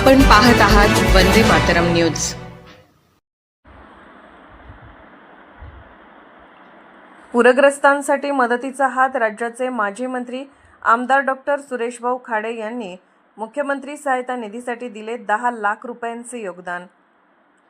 आपण पाहत आहात वंदे मातरम न्यूज. पूरग्रस्तांसाठी मदतीचा हात राज्याचे माजी मंत्री आमदार डॉक्टर सुरेशभाऊ खाडे यांनी मुख्यमंत्री सहायता निधीसाठी दिले दहा लाख रुपयांचे योगदान.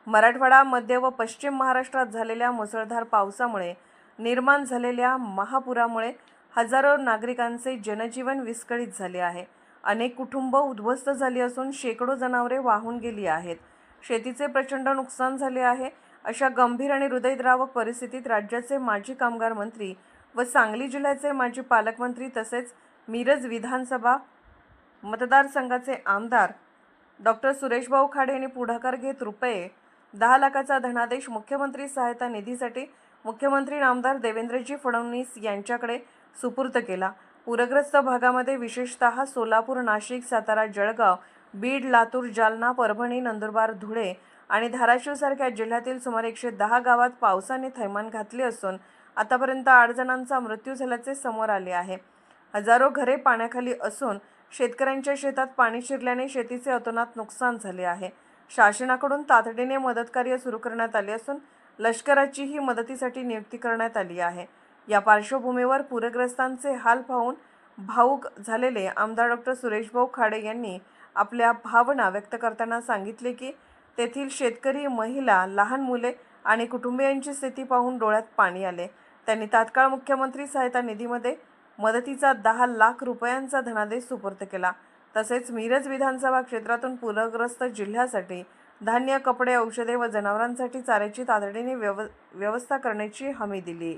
मराठवाडा मध्य व पश्चिम महाराष्ट्रात झालेल्या मुसळधार पावसामुळे निर्माण झालेल्या महापुरामुळे हजारो नागरिकांचे जनजीवन विस्कळीत झाले आहे. अनेक कुटुंब उद्ध्वस्त झाली असून शेकडो जनावरे वाहून गेली आहेत. शेतीचे प्रचंड नुकसान झाले आहे. अशा गंभीर आणि हृदयद्रावक परिस्थितीत राज्याचे माजी कामगार मंत्री व सांगली जिल्ह्याचे माजी पालकमंत्री तसेच मिरज विधानसभा मतदारसंघाचे आमदार डॉक्टर सुरेशभाऊ खाडे यांनी पुढाकार घेत रुपये दहा लाखाचा धनादेश मुख्यमंत्री सहायता निधीसाठी मुख्यमंत्री नामदार देवेंद्रजी फडणवीस यांच्याकडे सुपूर्द केला. पूरग्रस्त भागामध्ये विशेषतः सोलापूर नाशिक सातारा जळगाव बीड लातूर जालना परभणी नंदुरबार धुळे आणि धाराशिवसारख्या जिल्ह्यातील सुमारे एकशे दहा गावात पावसाने थैमान घातले असून आतापर्यंत आठ जणांचा मृत्यू झाल्याचे समोर आले आहे. हजारो घरे पाण्याखाली असून शेतकऱ्यांच्या शेतात पाणी शिरल्याने शेतीचे अतोनात नुकसान झाले आहे. शासनाकडून तातडीने मदतकार्य सुरू करण्यात आले असून लष्कराचीही मदतीसाठी नियुक्ती करण्यात आली आहे. या पार्श्वभूमीवर पूरग्रस्तांचे हाल पाहून भाऊक झालेले आमदार डॉक्टर सुरेशभाऊ खाडे यांनी आपल्या भावना व्यक्त करताना सांगितले की तेथील शेतकरी महिला लहान मुले आणि कुटुंबियांची स्थिती पाहून डोळ्यात पाणी आले. त्यांनी तात्काळ मुख्यमंत्री सहायता निधीमध्ये मदतीचा दहा लाख रुपयांचा धनादेश सुपूर्द केला. तसेच मिरज विधानसभा क्षेत्रातून पूरग्रस्त जिल्ह्यासाठी धान्य कपडे औषधे व जनावरांसाठी चाऱ्याची तातडीने व्यव व्यवस्था करण्याची हमी दिली.